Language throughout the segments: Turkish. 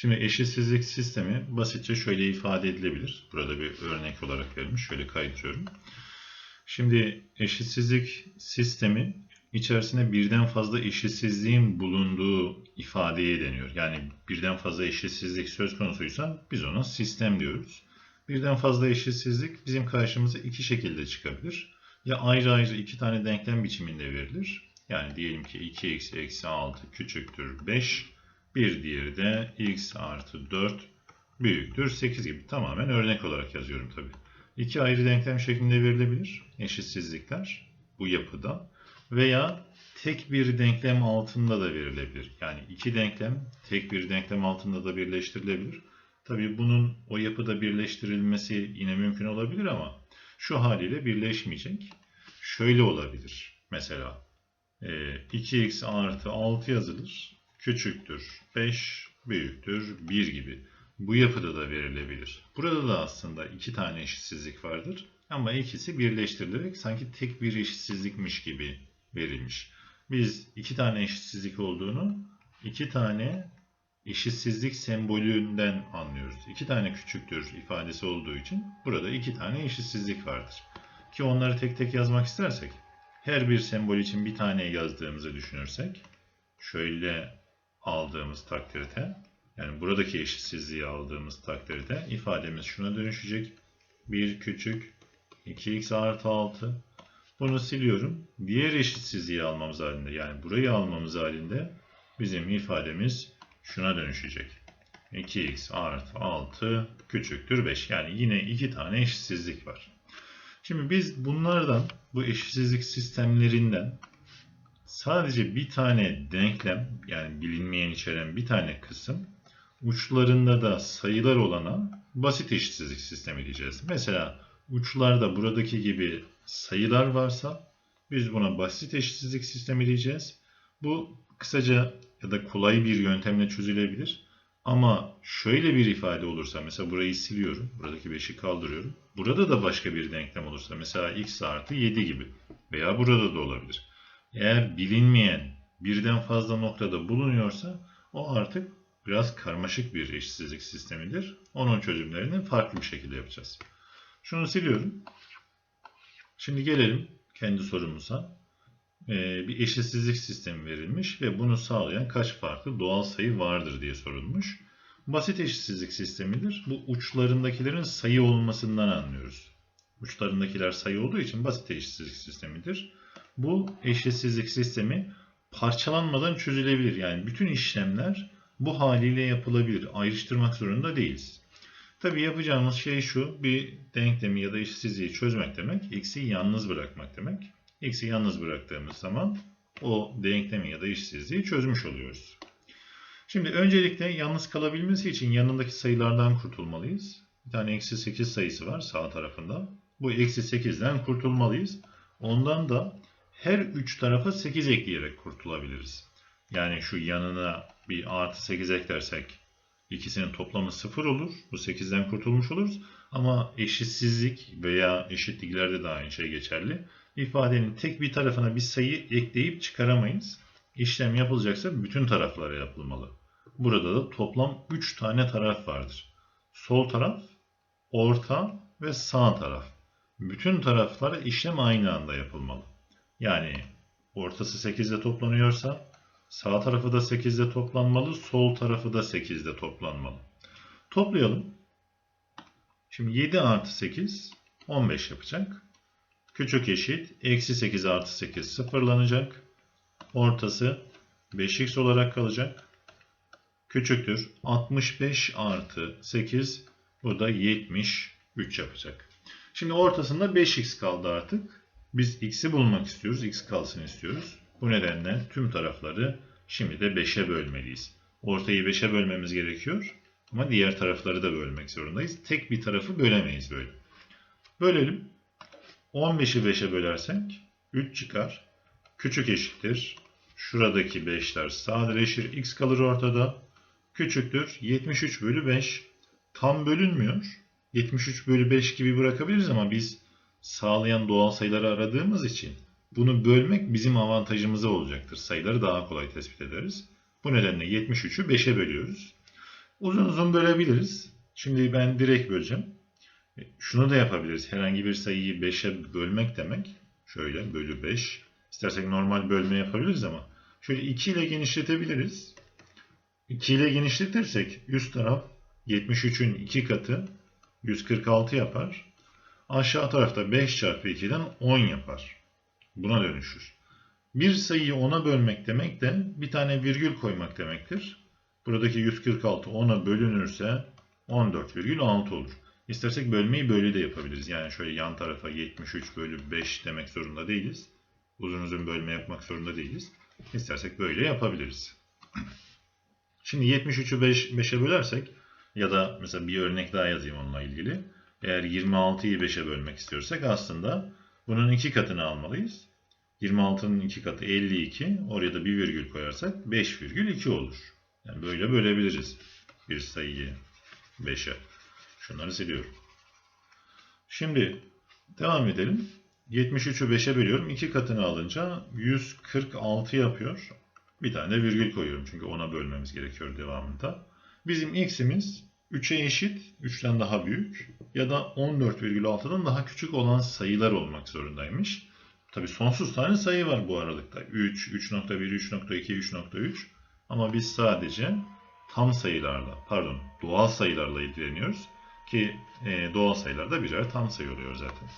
Şimdi eşitsizlik sistemi basitçe şöyle ifade edilebilir. Burada bir örnek olarak verilmiş. Şöyle kaydırıyorum. Şimdi eşitsizlik sistemi içerisinde birden fazla eşitsizliğin bulunduğu ifadeye deniyor. Yani birden fazla eşitsizlik söz konusuysa biz ona sistem diyoruz. Birden fazla eşitsizlik bizim karşımıza iki şekilde çıkabilir. Ya ayrı ayrı iki tane denklem biçiminde verilir. Yani diyelim ki 2x eksi 6 küçüktür 5. Bir diğeri de x artı 4 büyüktür 8 gibi. Tamamen örnek olarak yazıyorum tabii. İki ayrı denklem şeklinde verilebilir eşitsizlikler bu yapıda. Veya tek bir denklem altında da verilebilir. Yani iki denklem tek bir denklem altında da birleştirilebilir. Tabii bunun o yapıda birleştirilmesi yine mümkün olabilir ama şu haliyle birleşmeyecek. Şöyle olabilir. Mesela e, 2x artı 6 yazılır. Küçüktür 5, büyüktür 1 gibi. Bu yapıda da verilebilir. Burada da aslında iki tane eşitsizlik vardır. Ama ikisi birleştirilerek sanki tek bir eşitsizlikmiş gibi verilmiş. Biz iki tane eşitsizlik olduğunu iki tane eşitsizlik sembolünden anlıyoruz. İki tane küçüktür ifadesi olduğu için burada iki tane eşitsizlik vardır. Ki onları tek tek yazmak istersek her bir sembol için bir tane yazdığımızı düşünürsek şöyle aldığımız takdirde yani buradaki eşitsizliği aldığımız takdirde ifademiz şuna dönüşecek. 1 küçük 2x artı 6 bunu siliyorum. Diğer eşitsizliği almamız halinde yani burayı almamız halinde bizim ifademiz şuna dönüşecek. 2x artı 6 küçüktür 5. Yani yine iki tane eşitsizlik var. Şimdi biz bunlardan, bu eşitsizlik sistemlerinden sadece bir tane denklem, yani bilinmeyen içeren bir tane kısım, uçlarında da sayılar olana basit eşitsizlik sistemi diyeceğiz. Mesela uçlarda buradaki gibi sayılar varsa biz buna basit eşitsizlik sistemi diyeceğiz. Bu kısaca ya da kolay bir yöntemle çözülebilir. Ama şöyle bir ifade olursa mesela burayı siliyorum. Buradaki 5'i kaldırıyorum. Burada da başka bir denklem olursa mesela x artı 7 gibi veya burada da olabilir. Eğer bilinmeyen birden fazla noktada bulunuyorsa o artık biraz karmaşık bir eşitsizlik sistemidir. Onun çözümlerini farklı bir şekilde yapacağız. Şunu siliyorum. Şimdi gelelim kendi sorumuza. Ee, bir eşitsizlik sistemi verilmiş ve bunu sağlayan kaç farklı doğal sayı vardır diye sorulmuş. Basit eşitsizlik sistemidir. Bu uçlarındakilerin sayı olmasından anlıyoruz. Uçlarındakiler sayı olduğu için basit eşitsizlik sistemidir. Bu eşitsizlik sistemi parçalanmadan çözülebilir. Yani bütün işlemler bu haliyle yapılabilir. Ayrıştırmak zorunda değiliz. Tabii yapacağımız şey şu, bir denklemi ya da eşitsizliği çözmek demek, x'i yalnız bırakmak demek. X'i yalnız bıraktığımız zaman o denklemi ya da eşitsizliği çözmüş oluyoruz. Şimdi öncelikle yalnız kalabilmesi için yanındaki sayılardan kurtulmalıyız. Bir tane eksi 8 sayısı var sağ tarafında. Bu eksi 8'den kurtulmalıyız. Ondan da her üç tarafa 8 ekleyerek kurtulabiliriz. Yani şu yanına bir artı 8 eklersek ikisinin toplamı 0 olur. Bu 8'den kurtulmuş oluruz. Ama eşitsizlik veya eşitliklerde de aynı şey geçerli. İfadenin tek bir tarafına bir sayı ekleyip çıkaramayız. İşlem yapılacaksa bütün taraflara yapılmalı. Burada da toplam 3 tane taraf vardır. Sol taraf, orta ve sağ taraf. Bütün taraflara işlem aynı anda yapılmalı. Yani ortası 8 ile toplanıyorsa sağ tarafı da 8 ile toplanmalı, sol tarafı da 8 ile toplanmalı. Toplayalım. Şimdi 7 artı 8 15 yapacak. Küçük eşit eksi 8 artı 8 sıfırlanacak. Ortası 5x olarak kalacak. Küçüktür 65 artı 8 bu da 73 yapacak. Şimdi ortasında 5x kaldı artık. Biz x'i bulmak istiyoruz. x kalsın istiyoruz. Bu nedenle tüm tarafları şimdi de 5'e bölmeliyiz. Ortayı 5'e bölmemiz gerekiyor. Ama diğer tarafları da bölmek zorundayız. Tek bir tarafı bölemeyiz böyle. Bölelim. 15'i 5'e bölersek 3 çıkar. Küçük eşittir. Şuradaki 5'ler sadeleşir. X kalır ortada. Küçüktür. 73 bölü 5. Tam bölünmüyor. 73 bölü 5 gibi bırakabiliriz ama biz sağlayan doğal sayıları aradığımız için bunu bölmek bizim avantajımıza olacaktır. Sayıları daha kolay tespit ederiz. Bu nedenle 73'ü 5'e bölüyoruz. Uzun uzun bölebiliriz. Şimdi ben direkt böleceğim. E, Şunu da yapabiliriz. Herhangi bir sayıyı 5'e bölmek demek. Şöyle bölü 5. İstersek normal bölme yapabiliriz ama şöyle 2 ile genişletebiliriz. 2 ile genişletirsek üst taraf 73'ün 2 katı 146 yapar. Aşağı tarafta 5 çarpı 2'den 10 yapar. Buna dönüşür. Bir sayıyı 10'a bölmek demek de bir tane virgül koymak demektir. Buradaki 146 10'a bölünürse 14,6 olur. İstersek bölmeyi böyle de yapabiliriz. Yani şöyle yan tarafa 73 bölü 5 demek zorunda değiliz. Uzun uzun bölme yapmak zorunda değiliz. İstersek böyle yapabiliriz. Şimdi 73'ü 5, 5'e bölersek ya da mesela bir örnek daha yazayım onunla ilgili. Eğer 26'yı 5'e bölmek istiyorsak aslında bunun iki katını almalıyız. 26'nın iki katı 52. Oraya da bir virgül koyarsak 5,2 olur. Yani böyle bölebiliriz bir sayıyı 5'e. Şunları siliyorum. Şimdi devam edelim. 73'ü 5'e bölüyorum. 2 katını alınca 146 yapıyor. Bir tane virgül koyuyorum çünkü ona bölmemiz gerekiyor devamında. Bizim x'imiz 3'e eşit, 3'ten daha büyük ya da 14,6'dan daha küçük olan sayılar olmak zorundaymış. Tabi sonsuz tane sayı var bu aralıkta. 3, 3.1, 3.2, 3.3 ama biz sadece tam sayılarla, pardon doğal sayılarla ilgileniyoruz. Ki e, doğal sayılarda birer tam sayı oluyor zaten.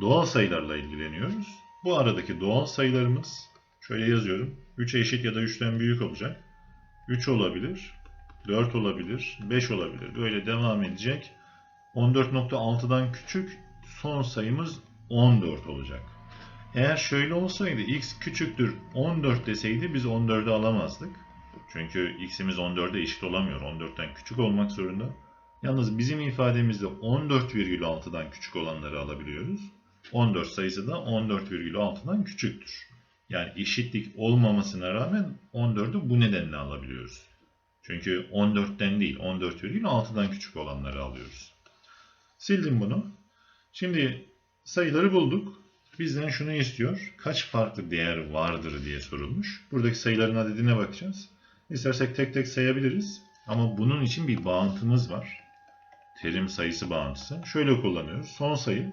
Doğal sayılarla ilgileniyoruz. Bu aradaki doğal sayılarımız şöyle yazıyorum. 3'e eşit ya da 3'ten büyük olacak. 3 olabilir, 4 olabilir, 5 olabilir. Böyle devam edecek. 14.6'dan küçük son sayımız 14 olacak. Eğer şöyle olsaydı x küçüktür 14 deseydi biz 14'ü alamazdık. Çünkü x'imiz 14'e eşit olamıyor. 14'ten küçük olmak zorunda. Yalnız bizim ifademizde 14,6'dan küçük olanları alabiliyoruz. 14 sayısı da 14,6'dan küçüktür. Yani eşitlik olmamasına rağmen 14'ü bu nedenle alabiliyoruz. Çünkü 14'ten değil 14,6'dan küçük olanları alıyoruz. Sildim bunu. Şimdi sayıları bulduk. Bizden şunu istiyor. Kaç farklı değer vardır diye sorulmuş. Buradaki sayıların adedine bakacağız. İstersek tek tek sayabiliriz. Ama bunun için bir bağıntımız var. Terim sayısı bağıntısı. Şöyle kullanıyoruz. Son sayı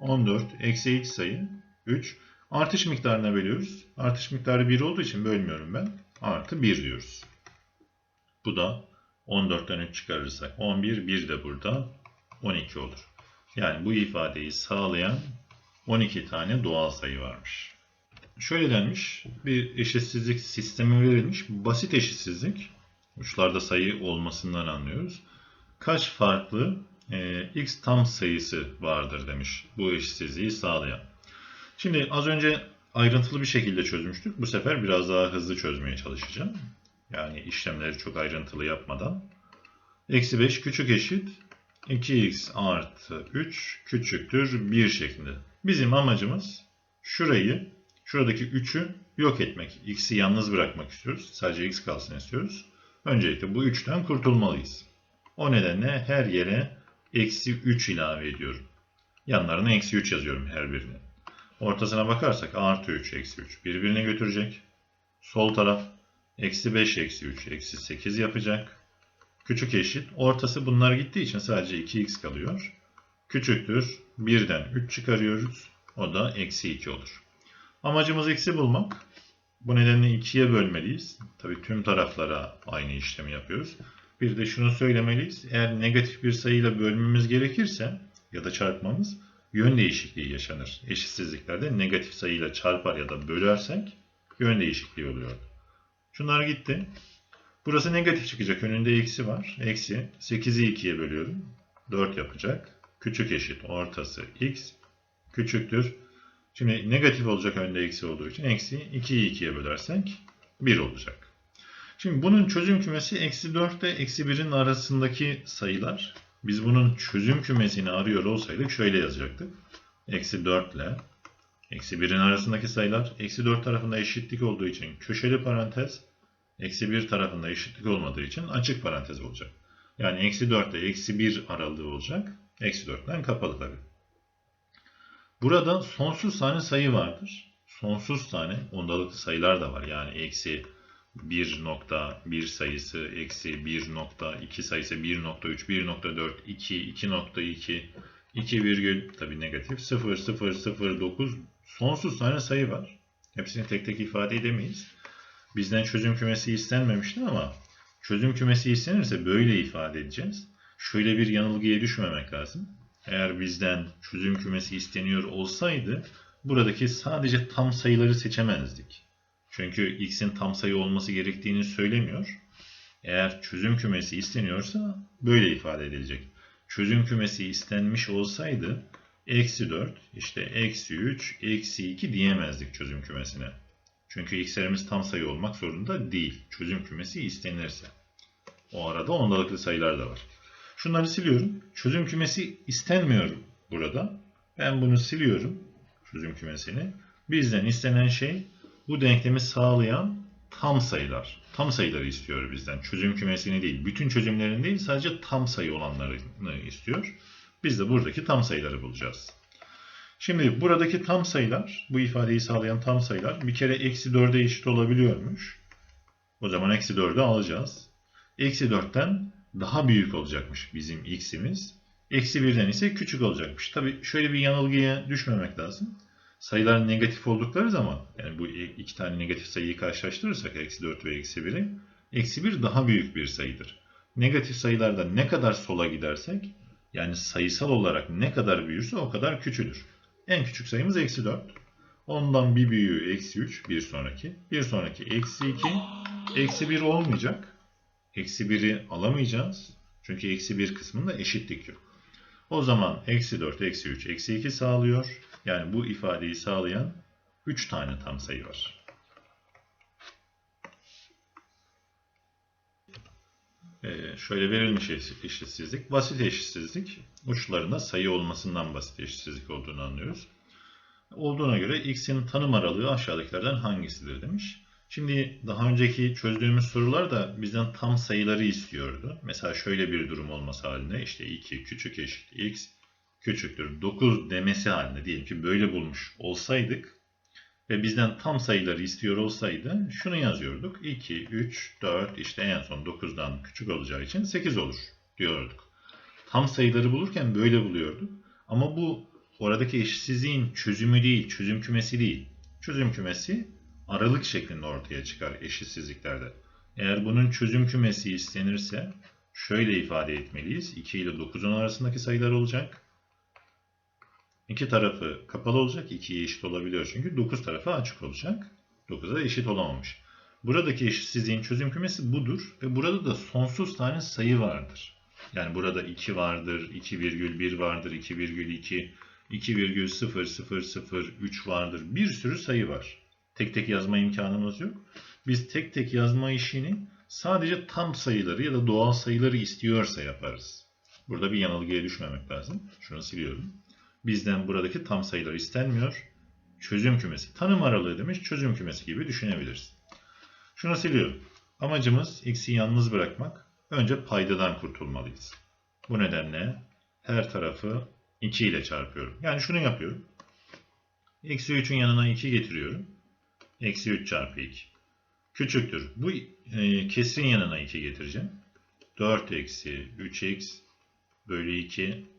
14 eksi x sayı 3. Artış miktarına bölüyoruz. Artış miktarı 1 olduğu için bölmüyorum ben. Artı 1 diyoruz. Bu da 14'ten 3 çıkarırsak 11. 1 de burada 12 olur. Yani bu ifadeyi sağlayan 12 tane doğal sayı varmış. Şöyle denmiş, bir eşitsizlik sistemi verilmiş. Basit eşitsizlik, uçlarda sayı olmasından anlıyoruz. Kaç farklı e, x tam sayısı vardır demiş bu eşitsizliği sağlayan. Şimdi az önce ayrıntılı bir şekilde çözmüştük. Bu sefer biraz daha hızlı çözmeye çalışacağım. Yani işlemleri çok ayrıntılı yapmadan. Eksi 5 küçük eşit 2x artı 3 küçüktür 1 şeklinde. Bizim amacımız şurayı, şuradaki 3'ü yok etmek. X'i yalnız bırakmak istiyoruz. Sadece x kalsın istiyoruz. Öncelikle bu 3'ten kurtulmalıyız. O nedenle her yere eksi 3 ilave ediyorum. Yanlarına eksi 3 yazıyorum her birine. Ortasına bakarsak artı 3, eksi 3 birbirine götürecek. Sol taraf eksi 5, eksi 3, eksi 8 yapacak. Küçük eşit. Ortası bunlar gittiği için sadece 2x kalıyor. Küçüktür. 1'den 3 çıkarıyoruz. O da eksi 2 olur. Amacımız x'i bulmak. Bu nedenle 2'ye bölmeliyiz. Tabii tüm taraflara aynı işlemi yapıyoruz. Bir de şunu söylemeliyiz. Eğer negatif bir sayıyla bölmemiz gerekirse ya da çarpmamız yön değişikliği yaşanır. Eşitsizliklerde negatif sayıyla çarpar ya da bölersek yön değişikliği oluyor. Şunlar gitti. Burası negatif çıkacak. Önünde eksi var. Eksi 8'i 2'ye bölüyorum. 4 yapacak. Küçük eşit ortası x küçüktür. Şimdi negatif olacak önde eksi olduğu için eksi 2'yi 2'ye bölersek 1 olacak. Şimdi bunun çözüm kümesi eksi 4 ile eksi 1'in arasındaki sayılar. Biz bunun çözüm kümesini arıyor olsaydık şöyle yazacaktık. Eksi 4 ile eksi 1'in arasındaki sayılar. Eksi 4 tarafında eşitlik olduğu için köşeli parantez. Eksi 1 tarafında eşitlik olmadığı için açık parantez olacak. Yani eksi 4 ile eksi 1 aralığı olacak. Eksi 4'ten kapalı tabi. Burada sonsuz tane sayı vardır. Sonsuz tane ondalıklı sayılar da var. Yani eksi 1.1 sayısı eksi 1.2 sayısı 1.3, 1.4, 2, 2.2, 2 virgül tabi negatif 0, 0, 0, 9 sonsuz tane sayı var. Hepsini tek tek ifade edemeyiz. Bizden çözüm kümesi istenmemişti ama çözüm kümesi istenirse böyle ifade edeceğiz. Şöyle bir yanılgıya düşmemek lazım. Eğer bizden çözüm kümesi isteniyor olsaydı buradaki sadece tam sayıları seçemezdik. Çünkü x'in tam sayı olması gerektiğini söylemiyor. Eğer çözüm kümesi isteniyorsa böyle ifade edilecek. Çözüm kümesi istenmiş olsaydı eksi 4, işte eksi 3, eksi 2 diyemezdik çözüm kümesine. Çünkü x'lerimiz tam sayı olmak zorunda değil. Çözüm kümesi istenirse. O arada ondalıklı sayılar da var. Şunları siliyorum. Çözüm kümesi istenmiyor burada. Ben bunu siliyorum. Çözüm kümesini. Bizden istenen şey bu denklemi sağlayan tam sayılar. Tam sayıları istiyor bizden. Çözüm kümesini değil, bütün çözümlerini değil sadece tam sayı olanlarını istiyor. Biz de buradaki tam sayıları bulacağız. Şimdi buradaki tam sayılar, bu ifadeyi sağlayan tam sayılar bir kere eksi 4'e eşit olabiliyormuş. O zaman eksi 4'ü alacağız. Eksi 4'ten daha büyük olacakmış bizim x'imiz. Eksi 1'den ise küçük olacakmış. Tabi şöyle bir yanılgıya düşmemek lazım sayılar negatif oldukları zaman yani bu iki tane negatif sayıyı karşılaştırırsak eksi 4 ve eksi 1'i eksi 1 daha büyük bir sayıdır. Negatif sayılarda ne kadar sola gidersek yani sayısal olarak ne kadar büyürse o kadar küçülür. En küçük sayımız eksi 4. Ondan bir büyüğü eksi 3 bir sonraki. Bir sonraki eksi 2. Eksi 1 olmayacak. Eksi 1'i alamayacağız. Çünkü eksi 1 kısmında eşitlik yok. O zaman eksi 4, eksi 3, eksi 2 sağlıyor. Yani bu ifadeyi sağlayan 3 tane tam sayı var. Şöyle verilmiş eşitsizlik. Basit eşitsizlik. Uçlarında sayı olmasından basit eşitsizlik olduğunu anlıyoruz. Olduğuna göre x'in tanım aralığı aşağıdakilerden hangisidir demiş. Şimdi daha önceki çözdüğümüz sorular da bizden tam sayıları istiyordu. Mesela şöyle bir durum olması halinde işte 2 küçük eşit x küçüktür 9 demesi halinde diyelim ki böyle bulmuş olsaydık ve bizden tam sayıları istiyor olsaydı şunu yazıyorduk. 2, 3, 4 işte en son 9'dan küçük olacağı için 8 olur diyorduk. Tam sayıları bulurken böyle buluyorduk. Ama bu oradaki eşitsizliğin çözümü değil, çözüm kümesi değil. Çözüm kümesi aralık şeklinde ortaya çıkar eşitsizliklerde. Eğer bunun çözüm kümesi istenirse şöyle ifade etmeliyiz. 2 ile 9'un arasındaki sayılar olacak. İki tarafı kapalı olacak. 2'ye eşit olabiliyor çünkü. 9 tarafı açık olacak. 9'a eşit olamamış. Buradaki eşitsizliğin çözüm kümesi budur. Ve burada da sonsuz tane sayı vardır. Yani burada 2 vardır, 2,1 vardır, 2,2, 2,0003 vardır. Bir sürü sayı var. Tek tek yazma imkanımız yok. Biz tek tek yazma işini sadece tam sayıları ya da doğal sayıları istiyorsa yaparız. Burada bir yanılgıya düşmemek lazım. Şunu siliyorum. Bizden buradaki tam sayılar istenmiyor. Çözüm kümesi. Tanım aralığı demiş. Çözüm kümesi gibi düşünebiliriz. Şunu siliyorum. Amacımız x'i yalnız bırakmak. Önce paydadan kurtulmalıyız. Bu nedenle her tarafı 2 ile çarpıyorum. Yani şunu yapıyorum. Eksi 3'ün yanına 2 getiriyorum. Eksi 3 çarpı 2. Küçüktür. Bu e, kesrin yanına 2 getireceğim. 4 eksi 3x bölü 2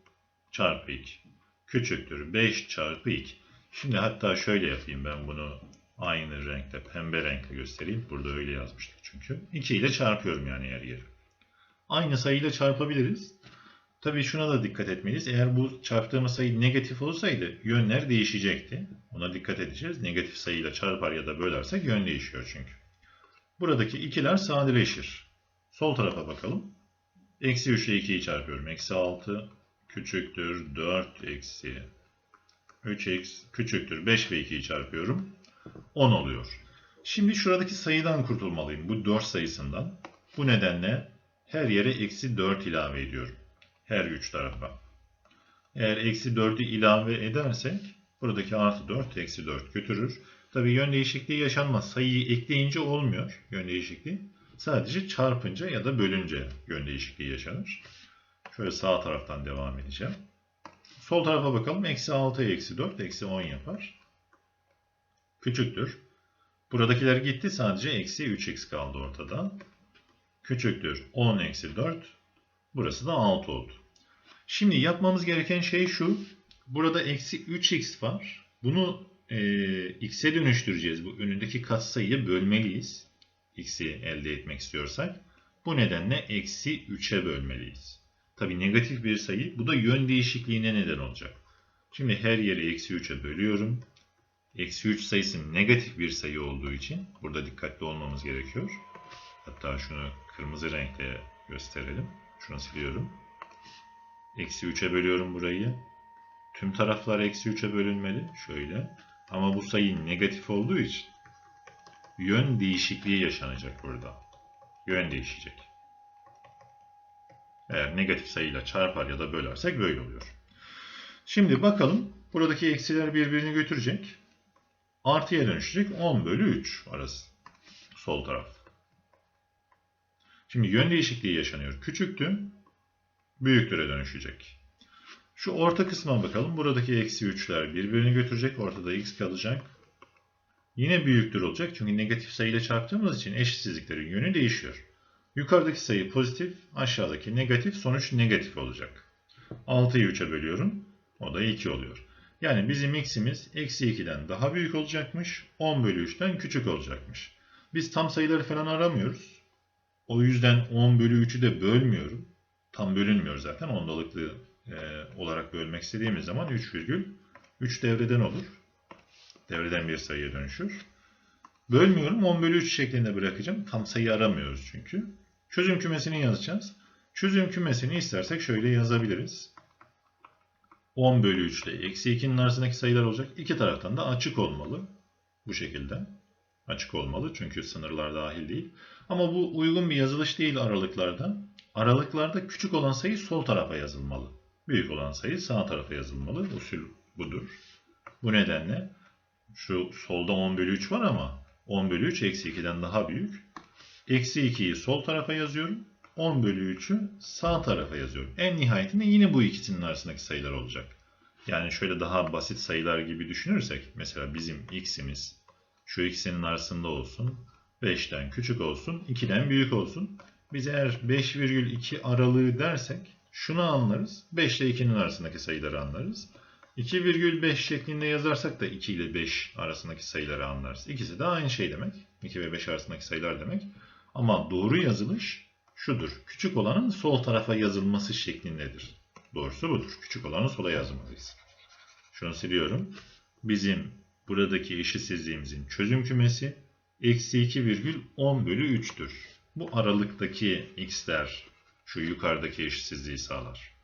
çarpı 2 küçüktür 5 çarpı 2. Şimdi hatta şöyle yapayım ben bunu aynı renkte pembe renkle göstereyim. Burada öyle yazmıştık çünkü. 2 ile çarpıyorum yani yer yeri. Aynı sayıyla çarpabiliriz. Tabii şuna da dikkat etmeliyiz. Eğer bu çarptığımız sayı negatif olsaydı yönler değişecekti. Ona dikkat edeceğiz. Negatif sayıyla çarpar ya da bölersek yön değişiyor çünkü. Buradaki ikiler sadeleşir. Sol tarafa bakalım. Eksi 3 ile 2'yi çarpıyorum. Eksi 6 küçüktür 4 eksi 3x küçüktür 5 ve 2'yi çarpıyorum. 10 oluyor. Şimdi şuradaki sayıdan kurtulmalıyım. Bu 4 sayısından. Bu nedenle her yere eksi 4 ilave ediyorum. Her üç tarafa. Eğer eksi 4'ü ilave edersek buradaki artı 4 eksi 4 götürür. Tabii yön değişikliği yaşanmaz. Sayıyı ekleyince olmuyor yön değişikliği. Sadece çarpınca ya da bölünce yön değişikliği yaşanır. Şöyle sağ taraftan devam edeceğim. Sol tarafa bakalım. Eksi 6 eksi 4 eksi 10 yapar. Küçüktür. Buradakiler gitti sadece eksi 3x kaldı ortada. Küçüktür 10 eksi 4. Burası da 6 oldu. Şimdi yapmamız gereken şey şu. Burada eksi 3x var. Bunu e, x'e dönüştüreceğiz. Bu önündeki katsayıyı bölmeliyiz. x'i elde etmek istiyorsak. Bu nedenle eksi 3'e bölmeliyiz. Tabi negatif bir sayı. Bu da yön değişikliğine neden olacak. Şimdi her yeri eksi 3'e bölüyorum. Eksi 3 sayısı negatif bir sayı olduğu için burada dikkatli olmamız gerekiyor. Hatta şunu kırmızı renkle gösterelim. Şunu siliyorum. Eksi 3'e bölüyorum burayı. Tüm taraflar eksi 3'e bölünmeli. Şöyle. Ama bu sayı negatif olduğu için yön değişikliği yaşanacak burada. Yön değişecek. Eğer negatif sayıyla çarpar ya da bölersek böyle oluyor. Şimdi bakalım. Buradaki eksiler birbirini götürecek. Artıya dönüşecek. 10 bölü 3 arası. Sol taraf. Şimdi yön değişikliği yaşanıyor. Küçüktü. Büyüktüre dönüşecek. Şu orta kısma bakalım. Buradaki eksi 3'ler birbirini götürecek. Ortada x kalacak. Yine büyüktür olacak. Çünkü negatif sayıyla çarptığımız için eşitsizliklerin yönü değişiyor. Yukarıdaki sayı pozitif, aşağıdaki negatif, sonuç negatif olacak. 6'yı 3'e bölüyorum. O da 2 oluyor. Yani bizim x'imiz eksi 2'den daha büyük olacakmış. 10 bölü 3'ten küçük olacakmış. Biz tam sayıları falan aramıyoruz. O yüzden 10 bölü 3'ü de bölmüyorum. Tam bölünmüyor zaten. Ondalıklı e, olarak bölmek istediğimiz zaman 3,3 devreden olur. Devreden bir sayıya dönüşür. Bölmüyorum. 10 bölü 3 şeklinde bırakacağım. Tam sayı aramıyoruz çünkü. Çözüm kümesini yazacağız. Çözüm kümesini istersek şöyle yazabiliriz. 10 bölü 3 ile eksi 2'nin arasındaki sayılar olacak. İki taraftan da açık olmalı. Bu şekilde. Açık olmalı çünkü sınırlar dahil değil. Ama bu uygun bir yazılış değil aralıklarda. Aralıklarda küçük olan sayı sol tarafa yazılmalı. Büyük olan sayı sağ tarafa yazılmalı. Usul budur. Bu nedenle şu solda 10 bölü 3 var ama 10 bölü 3 eksi 2'den daha büyük. Eksi 2'yi sol tarafa yazıyorum. 10 bölü 3'ü sağ tarafa yazıyorum. En nihayetinde yine bu ikisinin arasındaki sayılar olacak. Yani şöyle daha basit sayılar gibi düşünürsek mesela bizim x'imiz şu ikisinin arasında olsun. 5'ten küçük olsun, 2'den büyük olsun. Biz eğer 5,2 aralığı dersek şunu anlarız. 5 ile 2'nin arasındaki sayıları anlarız. 2,5 şeklinde yazarsak da 2 ile 5 arasındaki sayıları anlarız. İkisi de aynı şey demek. 2 ve 5 arasındaki sayılar demek. Ama doğru yazılış şudur. Küçük olanın sol tarafa yazılması şeklindedir. Doğrusu budur. Küçük olanı sola yazmalıyız. Şunu siliyorum. Bizim buradaki eşitsizliğimizin çözüm kümesi eksi 2,10 bölü 3'tür. Bu aralıktaki x'ler şu yukarıdaki eşitsizliği sağlar.